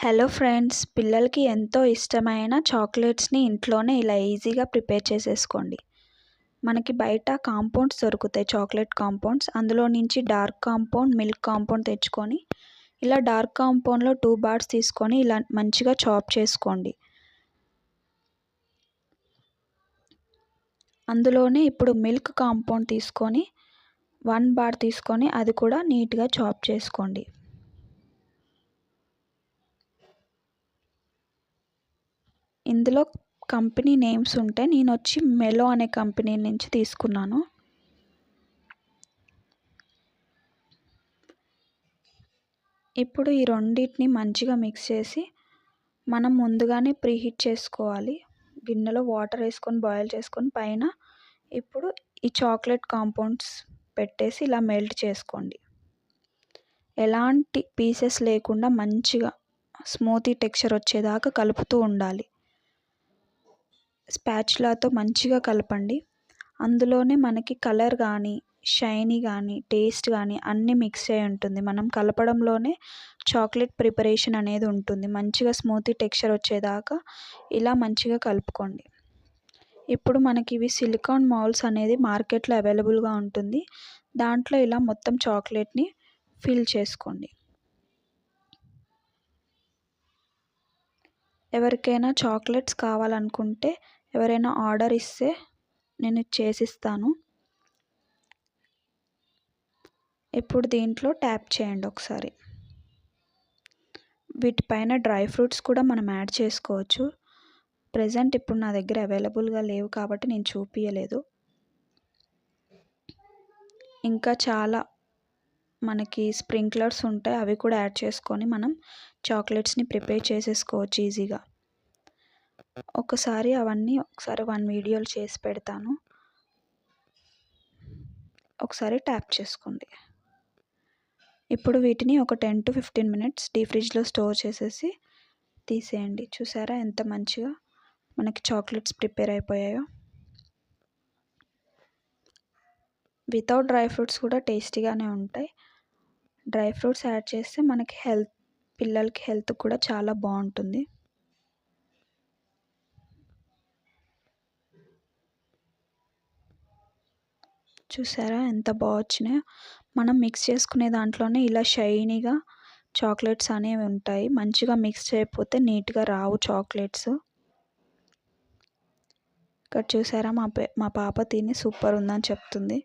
Hello friends పిల్లలకి ఎంతో ఇష్టమైన చాక్లెట్స్ని ఇంట్లోనే ఇలా ఈజీగా ప్రిపేర్ చేసేసుకోండి. మనకి బయట కాంపౌండ్స్ దొరుకుతాయి చాక్లెట్ కాంపౌండ్స్. అందులో నుంచి డార్క్ కాంపౌండ్ మిల్క్ కాంపౌండ్ తెచ్చుకొని ఇలా డార్క్ కాంపౌండ్లో టూ బార్స్ తీసుకొని ఇలా మంచిగా చాప్ చేసుకోండి. అందులోనే ఇప్పుడు మిల్క్ కాంపౌండ్ తీసుకొని వన్ బార్ తీసుకొని అది కూడా నీట్గా చాప్ చేసుకోండి. ఇందులో కంపెనీ నేమ్స్ ఉంటాయి నేను వచ్చి మెలో అనే కంపెనీ నుంచి తీసుకున్నాను. ఇప్పుడు ఈ రెండింటిని మంచిగా మిక్స్ చేసి మనం ముందుగానే ప్రీహీట్ చేసుకోవాలి. గిన్నెలో వాటర్ వేసుకొని బాయిల్ చేసుకొని పైన ఇప్పుడు ఈ చాక్లెట్ కాంపౌండ్స్ పెట్టేసి ఇలా మెల్ట్ చేసుకోండి. ఎలాంటి పీసెస్ లేకుండా మంచిగా స్మూతీ టెక్స్చర్ వచ్చేదాకా కలుపుతూ ఉండాలి. స్పాచులాతో మంచిగా కలపండి. అందులోనే మనకి కలర్ కానీ షైనీ కానీ టేస్ట్ కానీ అన్నీ మిక్స్ అయి ఉంటుంది. మనం కలపడంలోనే చాక్లెట్ ప్రిపరేషన్ అనేది ఉంటుంది. మంచిగా స్మూతీ టెక్స్చర్ వచ్చేదాకా ఇలా మంచిగా కలుపుకోండి. ఇప్పుడు మనకి ఇవి సిలికాన్ మౌల్స్ అనేది మార్కెట్లో అవైలబుల్గా ఉంటుంది. దాంట్లో ఇలా మొత్తం చాక్లెట్ని ఫిల్ చేసుకోండి. ఎవరికైనా చాక్లెట్స్ కావాలనుకుంటే ఎవరైనా ఆర్డర్ ఇస్తే నేను చేసిస్తాను. ఇప్పుడు దీంట్లో ట్యాప్ చేయండి ఒకసారి. వీటిపైన డ్రై ఫ్రూట్స్ కూడా మనం యాడ్ చేసుకోవచ్చు. ప్రజెంట్ ఇప్పుడు నా దగ్గర అవైలబుల్గా లేవు కాబట్టి నేను చూపించలేదు ఇంకా చాలా మనకి స్ప్రింక్లర్స్ ఉంటాయి అవి కూడా యాడ్ చేసుకొని మనం చాక్లెట్స్ని ప్రిపేర్ చేసేసుకోవచ్చు ఈజీగా. ఒకసారి అవన్నీ ఒకసారి వన్ వీడియోలు చేసి పెడతాను. ఒకసారి ట్యాప్ చేసుకోండి. ఇప్పుడు వీటిని ఒక టెన్ టు ఫిఫ్టీన్ మినిట్స్ డీ ఫ్రిడ్జ్లో స్టోర్ చేసేసి తీసేయండి. చూసారా ఎంత మంచిగా మనకి చాక్లెట్స్ ప్రిపేర్ అయిపోయాయో? వితౌట్ డ్రై ఫ్రూట్స్ కూడా టేస్టీగానే ఉంటాయి. డ్రై ఫ్రూట్స్ యాడ్ చేస్తే మనకి హెల్త్ పిల్లలకి హెల్త్ కూడా చాలా బాగుంటుంది. చూసారా ఎంత బాగా వచ్చినాయో? మనం మిక్స్ చేసుకునే దాంట్లోనే ఇలా షైనీగా చాక్లెట్స్ అనేవి ఉంటాయి. మంచిగా మిక్స్ చేయకపోతే నీట్గా రావు చాక్లెట్స్. ఇక్కడ చూసారా మా మా పాప తిని సూపర్ ఉందని చెప్తుంది.